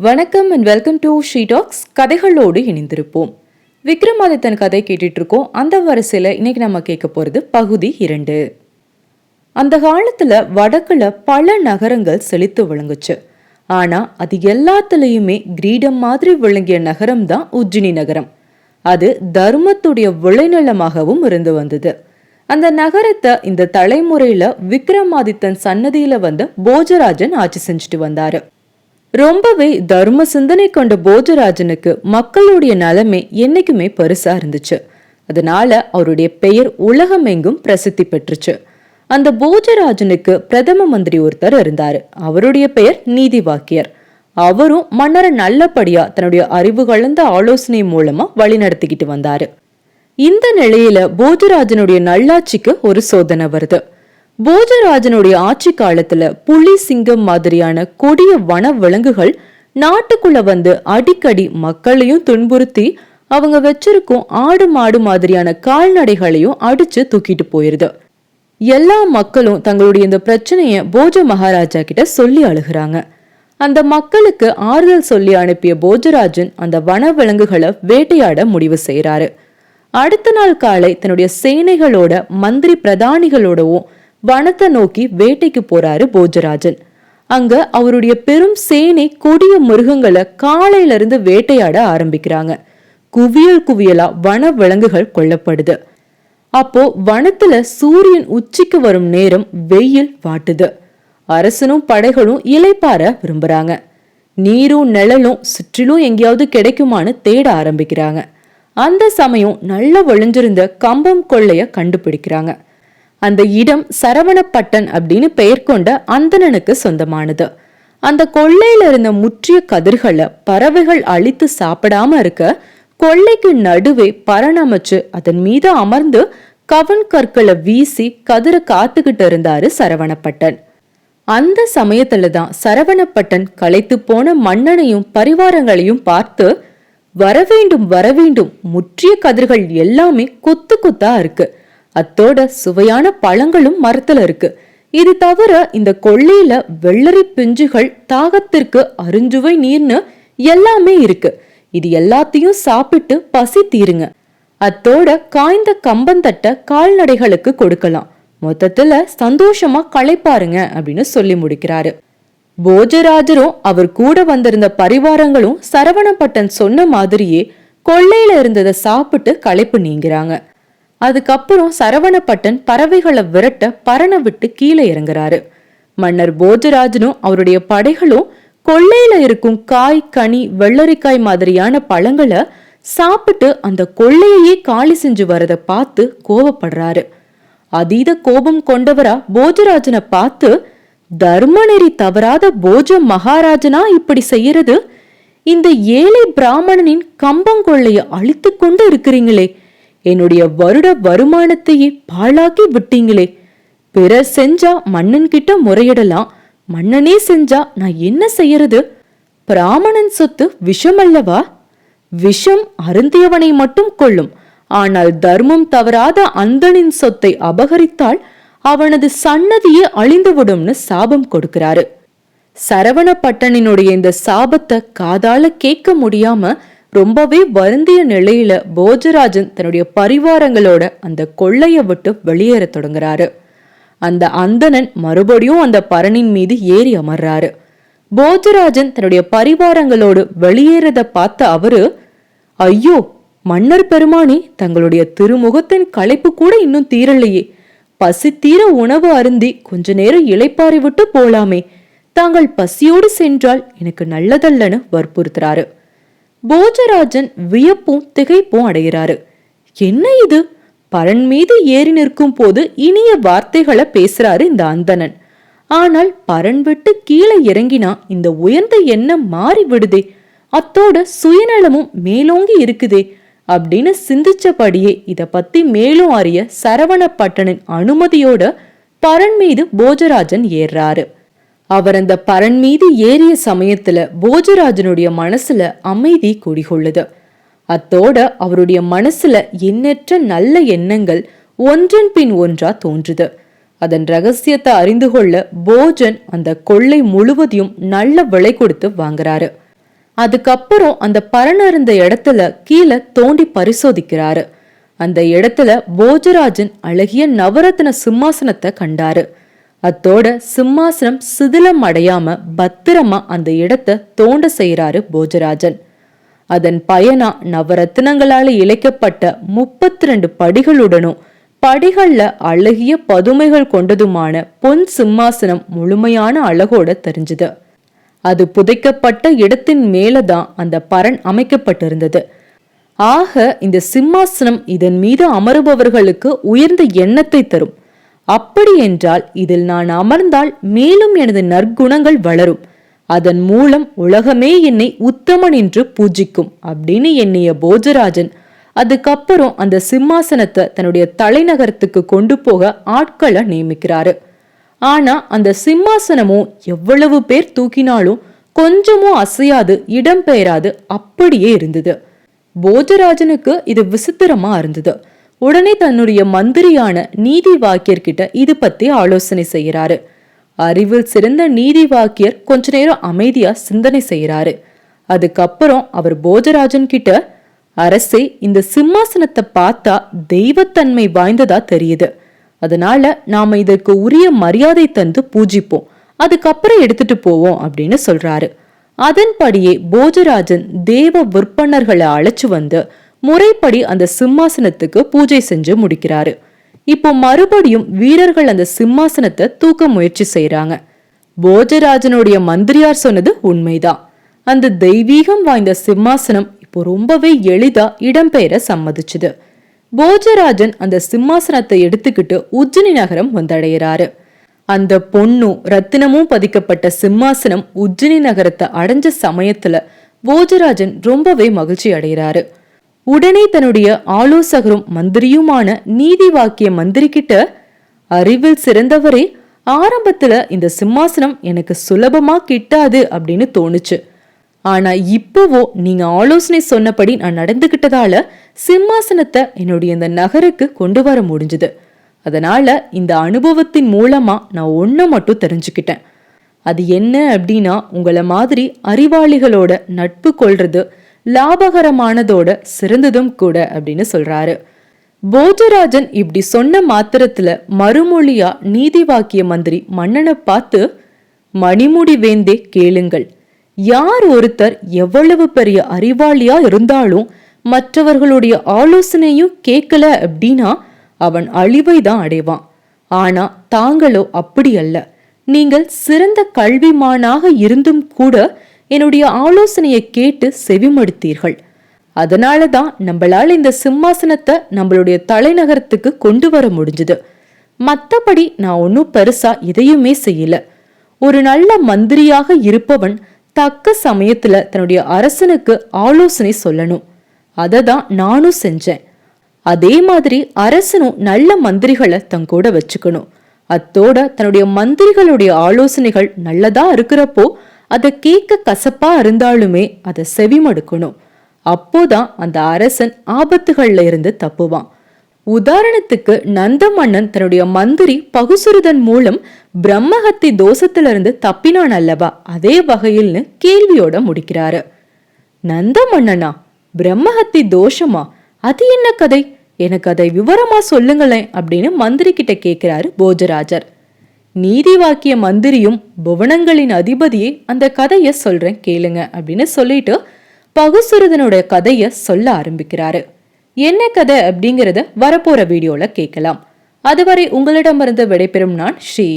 வணக்கம் and welcome to she talks கதைகளோடு இணைந்திருப்போம். விக்ரமாதித்தன் கதை கேட்டுட்டு இருக்கோம் அந்த வரிசையில் இன்னைக்கு நம்ம கேட்க போகிறது பகுதி இரண்டு. அந்த காலத்தில் வடக்கில் பல நகரங்கள் செழித்து விளங்குச்சு. ஆனால் அது எல்லாத்துலேயுமே கிரீடம் மாதிரி விளங்கிய நகரம் தான் உஜ்ஜினி நகரம். அது தர்மத்துடைய விளைநிலமாகவும் இருந்து வந்தது. அந்த நகரத்தை இந்த தலைமுறையில விக்ரமாதித்தன் சன்னதியில வந்த போஜராஜன் ஆட்சி செஞ்சுட்டு வந்தாரு. ரொம்பவே தர்ம சிந்தனை கொண்ட போஜராஜனுக்கு மக்களுடைய நலமே என்னைக்குமே பெருசா இருந்துச்சு. அதனால அவருடைய பெயர் உலகமெங்கும் பிரசித்தி பெற்றுச்சு. அந்த போஜராஜனுக்கு பிரதம மந்திரி ஒருத்தர் இருந்தாரு. அவருடைய பெயர் நீதி வாக்கியர். அவரும் மன்னரை நல்லபடியா தன்னுடைய அறிவு கலந்த ஆலோசனை மூலமா வழி நடத்திக்கிட்டு வந்தாரு. இந்த நிலையில போஜராஜனுடைய நல்லாட்சிக்கு ஒரு சோதனை வருது. போஜராஜனுடைய ஆட்சி காலத்துல புலி சிங்கம் மாதிரியான கொடிய வன விலங்குகள் நாட்டுக்குள்ள வந்து அடிக்கடி மக்களையும் துன்புறுத்தி அவங்க வச்சிருக்கும் ஆடு மாடு மாதிரியான கால்நடைகளையும் அடிச்சு தூக்கிட்டு போயிருது. எல்லா மக்களும் தங்களுடைய இந்த பிரச்சனைய போஜ மகாராஜா கிட்ட சொல்லி அழுகுறாங்க. அந்த மக்களுக்கு ஆறுதல் சொல்லி அனுப்பிய போஜராஜன் அந்த வன விலங்குகளை வேட்டையாட முடிவு செய்யறாரு அடுத்த நாள் காலை தன்னுடைய சேனைகளோட மந்திரி பிரதானிகளோடவும் வனத்தை நோக்கி வேட்டைக்கு போறாரு போஜராஜன். அங்க அவருடைய பெரும் சேனை கொடிய மிருகங்களை காலையில இருந்து வேட்டையாட ஆரம்பிக்கிறாங்க. குவியல் குவியலா வன விலங்குகள் கொல்லப்படுது. அப்போ வனத்துல சூரியன் உச்சிக்கு வரும் நேரம் வெயில் வாட்டுது. அரசனும் படைகளும் இலைப்பார விரும்புறாங்க. நீரும் நிழலும் சுற்றிலும் எங்கேயாவது கிடைக்குமான்னு தேட ஆரம்பிக்கிறாங்க. அந்த சமயம் நல்ல விளைஞ்சிருந்த கம்பம் கொள்ளைய கண்டுபிடிக்கிறாங்க. அந்த இடம் சரவணப்பட்டன் அப்படின்னு பெயர் கொண்ட அந்தணனுக்கு சொந்தமானது. அந்த கொள்ளையில இருந்த முற்றிய கதிர்களை பறவைகள் அழித்து சாப்பிடாம இருக்க கொள்ளைக்கு நடுவே பரணமைச்சு அதன் மீது அமர்ந்து கவன் கற்களை வீசி கதிர காத்துக்கிட்டு இருந்தாரு சரவணப்பட்டன். அந்த சமயத்துல தான் சரவணப்பட்டன் களைத்து போன மன்னனையும் பரிவாரங்களையும் பார்த்து வரவேண்டும் வரவேண்டும் முற்றிய கதிர்கள் எல்லாமே கொத்து கொத்தா இருக்கு. அத்தோட சுவையான பழங்களும் மரத்துல இருக்கு. இது தவிர இந்த கொள்ளையில வெள்ளரி பிஞ்சுகள் தாகத்திற்கு அருஞ்சுவை நீர்னு எல்லாமே இருக்கு. இது எல்லாத்தையும் சாப்பிட்டு பசி தீருங்க. அத்தோட காய்ந்த கம்பந்தட்ட கால்நடைகளுக்கு கொடுக்கலாம். மொத்தத்துல சந்தோஷமா களைப்பாருங்க அப்படின்னு சொல்லி முடிக்கிறாரு. போஜராஜரும் அவர் கூட வந்திருந்த பரிவாரங்களும் சரவணப்பட்டன் சொன்ன மாதிரியே கொள்ளையில இருந்ததை சாப்பிட்டு களைப்பு நீங்கிறாங்க. அதுக்கப்புறம் சரவணப்பட்டன் பறவைகளை விரட்ட பறனை விட்டு கீழே இறங்குறாரு. மன்னர் போஜராஜனும் அவருடைய படைகளும் கொள்ளையில இருக்கும் காய் கனி வெள்ளரிக்காய் மாதிரியான பழங்களை சாப்பிட்டு அந்த கொள்ளையையே காலி செஞ்சு வரதை பார்த்து கோவப்படுறாரு. அதீத கோபம் கொண்டவரா போஜராஜனை பார்த்து தர்மநெறி தவறாத போஜ மகாராஜனா இப்படி செய்யறது? இந்த ஏழை பிராமணனின் கம்பங்கொள்ளைய அழித்து கொண்டு இருக்கிறீங்களே என்னுடைய வருட வருமானத்தையே பாழாக்கி விட்டீங்களே. பிறர் செஞ்சா மன்னன் கிட்ட முறையிடலாம். மன்னனே செஞ்சா நான் என்ன செய்யறது? பிராமணன் சொத்து விஷம் அல்லவா விஷம் அருந்தியவனை மட்டும் கொள்ளும் ஆனால் தர்மம் தவறாத அந்தனின் சொத்தை அபகரித்தால் அவனது சன்னதியே அழிந்துவிடும்னு சாபம் கொடுக்கிறாரு. சரவண பட்டனினுடைய இந்த சாபத்தை காதால கேட்க முடியாம ரொம்பவே வருந்திய நிலையில போஜராஜன் தன்னுடைய பரிவாரங்களோட அந்த கொள்ளைய விட்டு வெளியேற தொடங்குறாரு. அந்த அந்தணன் மறுபடியும் அந்த பரணின் மீது ஏறி அமர்றாரு. போஜராஜன் தன்னுடைய பரிவாரங்களோடு வெளியேறத பார்த்த அவரு ஐயோ மன்னர் பெருமானே தங்களுடைய திருமுகத்தின் களைப்பு கூட இன்னும் தீரலையே. பசி தீர உணவு அருந்தி கொஞ்ச நேரம் இளைப்பாறை விட்டு போலாமே. தாங்கள் பசியோடு சென்றால் எனக்கு நல்லதல்லன்னு வற்புறுத்துறாரு. போஜராஜன் வியப்பும் திகைப்பும் அடைகிறாரு. என்ன இது? பரன் மீது ஏறி நிற்கும் போது இனிய வார்த்தைகளை பேசுறாரு இந்த அந்தணன். ஆனால் பரன் விட்டு கீழே இறங்கினா இந்த உயர்ந்த எண்ணம் மாறி விடுதே. அத்தோட சுயநலமும் மேலோங்கி இருக்குதே அப்படின்னு சிந்திச்சபடியே இத பத்தி மேலும் அறிய சரவணப்பட்டனின் அனுமதியோட பரன் மீது போஜராஜன் ஏறாரு அவர் அந்த பரன் மீது ஏறிய சமயத்துல போஜராஜனுடைய மனசுல அமைதி குடிகொள்ளுது. அத்தோட அவருடைய மனசுல எண்ணற்ற நல்ல எண்ணங்கள் ஒன்றன் பின் ஒன்றா தோன்றுது. அதன் ரகசியத்தை அறிந்து கொள்ள போஜன் அந்த கொள்ளை முழுவதையும் நல்ல விலை கொடுத்து வாங்குறாரு. அதுக்கப்புறம் அந்த பரன் இருந்த இடத்துல கீழே தோண்டி பரிசோதிக்கிறாரு. அந்த இடத்துல போஜராஜன் அழகிய நவரத்ன சிம்மாசனத்தை கண்டாரு. அத்தோட சிம்மாசனம் சிதிலம் அடையாம பத்திரமா அந்த இடத்த தோண்ட செய்யறாரு போஜராஜன். அதன் பயனா நவரத்தினங்களால இழைக்கப்பட்ட முப்பத்தி ரெண்டு படிகளுடனும் படிகள்ல அழகிய பதுமைகள் கொண்டதுமான பொன் சிம்மாசனம் முழுமையான அழகோட தெரிஞ்சுது. அது புதைக்கப்பட்ட இடத்தின் மேலதான் அந்த பரன் அமைக்கப்பட்டிருந்தது. ஆக இந்த சிம்மாசனம் இதன் மீது அமருபவர்களுக்கு உயர்ந்த எண்ணத்தை தரும். அப்படி என்றால் இதில் நான் அமர்ந்தால் மேலும் எனது நற்குணங்கள் வளரும். அதன் மூலம் உலகமே என்னை உத்தமன் என்று பூஜிக்கும் அப்படின்னு எண்ணிய போஜராஜன். அதுக்கப்புறம் அந்த சிம்மாசனத்தை தன்னுடைய தலைநகரத்துக்கு கொண்டு போக ஆட்களை நியமிக்கிறாரு. ஆனா அந்த சிம்மாசனமும் எவ்வளவு பேர் தூக்கினாலும் கொஞ்சமும் அசையாது இடம்பெயராது அப்படியே இருந்தது. போஜராஜனுக்கு இது விசித்திரமா இருந்தது. உடனே தன்னுடைய மந்திரியான நீதி வாக்கியர்கிட்ட இது பத்தி ஆலோசனை செய்யறாரு அறிவில் சிறந்த நீதி வாக்கியர் கொஞ்ச நேரம் அமைதியா சிந்தனை செய்யறாரு அதுக்கப்புறம் அவர் போஜராஜன் கிட்ட அரசே இந்த சிம்மாசனத்தை பார்த்தா தெய்வத்தன்மை வாய்ந்ததா தெரியுது. அதனால நாம இதற்கு உரிய மரியாதை தந்து பூஜிப்போம். அதுக்கப்புறம் எடுத்துட்டு போவோம் அப்படின்னு சொல்றாரு. அதன்படியே போஜராஜன் தேவ விற்பனர்களை அழைச்சு வந்து முறைப்படி அந்த சிம்மாசனத்துக்கு பூஜை செஞ்சு முடிக்கிறாரு. இப்போ மறுபடியும் வீரர்கள் அந்த சிம்மாசனத்தை தூக்க முயற்சி செய்யறாங்க போஜராஜனுடைய மந்திரியார் சொன்னது உண்மைதான். அந்த தெய்வீகம் வாய்ந்த சிம்மாசனம் இப்போ ரொம்பவே எளிதா இடம்பெயர சம்மதிச்சுது. போஜராஜன் அந்த சிம்மாசனத்தை எடுத்துக்கிட்டு உஜ்ஜினி நகரம் வந்தடைகிறாரு அந்த பொண்ணும் ரத்தினமும் பதிக்கப்பட்ட சிம்மாசனம் உஜ்ஜினி நகரத்தை அடைஞ்ச சமயத்துல போஜராஜன் ரொம்பவே மகிழ்ச்சி அடைகிறாரு. உடனே தன்னுடைய ஆலோசகரும் மந்திரியுமான நீதி வாக்கிய மந்திரி கிட்ட அறிவில் சிறந்தவரே ஆரம்பத்துல இந்த சிம்மாசனம் எனக்கு சுலபமா கிட்டாது அப்படின்னு தோணுச்சு. ஆனா இப்போவோ நீங்க ஆலோசனை சொன்னபடி நான் நடந்துகிட்டதால சிம்மாசனத்தை என்னுடைய இந்த நகருக்கு கொண்டு வர முடிஞ்சது. அதனால இந்த அனுபவத்தின் மூலமா நான் ஒன்ன மட்டும் தெரிஞ்சுக்கிட்டேன். அது என்ன அப்படின்னா உங்களை மாதிரி அறிவாளிகளோட நட்பு கொள்றது லாபகரமானதோட சிறந்ததும் கூட அப்படின்னு சொல்றாரு. போஜராஜன் இப்படி சொன்ன மாத்திரத்துல மறுமொழியா நீதி வாக்கிய மந்திரி மன்னனை பார்த்து மணிமுடி வேந்தே கேளுங்கள். யார் ஒருத்தர் எவ்வளவு பெரிய அறிவாளியா இருந்தாலும் மற்றவர்களுடைய ஆலோசனையும் கேட்கல அப்படின்னா அவன் அழிவை தான் அடைவான். ஆனா தாங்களோ அப்படி அல்ல. நீங்கள் சிறந்த கல்விமானாக இருந்தும் கூட என்னுடைய ஆலோசனையை கேட்டு செவிமடுத்தீர்கள். அதனால தான் நம்மளால இந்த சிம்மாசனத்தை நம்மளுடைய தலைநகரத்துக்கு கொண்டு வர முடிஞ்சது. மற்றபடி நான் ஒன்றும் பெருசா எதையுமே செய்யல. ஒரு நல்ல மந்திரியாக இருப்பவன் தக்க சமயத்துல தன்னுடைய அரசனுக்கு ஆலோசனை சொல்லணும். அதை தான் நானும் செஞ்சேன். அதே மாதிரி அரசனும் நல்ல மந்திரிகளை தங்கூட வச்சுக்கணும். அத்தோட தன்னுடைய மந்திரிகளுடைய ஆலோசனைகள் நல்லதா இருக்கிறப்போ அதை கேட்க கசப்பா இருந்தாலுமே அதை செவிமடுக்கணும். அப்போதான் அந்த அரசன் ஆபத்துகள்ல இருந்து தப்புவான். உதாரணத்துக்கு நந்த மன்னன் தன்னுடைய மந்திரி பகுசுருதன் மூலம் பிரம்மஹத்தி தோஷத்திலிருந்து தப்பினான் அல்லவா? அதே வகையில்னு கேள்வியோட முடிக்கிறாரு. நந்த மன்னனா பிரம்மஹத்தி தோஷமா? அது என்ன கதை? எனக்கு அதை விவரமா சொல்லுங்களேன் அப்படின்னு மந்திரி கிட்ட கேட்கிறாரு போஜராஜர். நீதி வாக்கிய மந்திரியும் புவனங்களின் அதிபதியே அந்த கதையை சொல்றேன் கேளுங்க அப்படின்னு சொல்லிட்டு பகுசுரதனுடைய கதையை சொல்ல ஆரம்பிக்கிறாரு. என்ன கதை அப்படிங்கறத வரப்போற வீடியோல கேட்கலாம். அதுவரை உங்களிடமிருந்து விடைபெறும் நான் ஸ்ரீ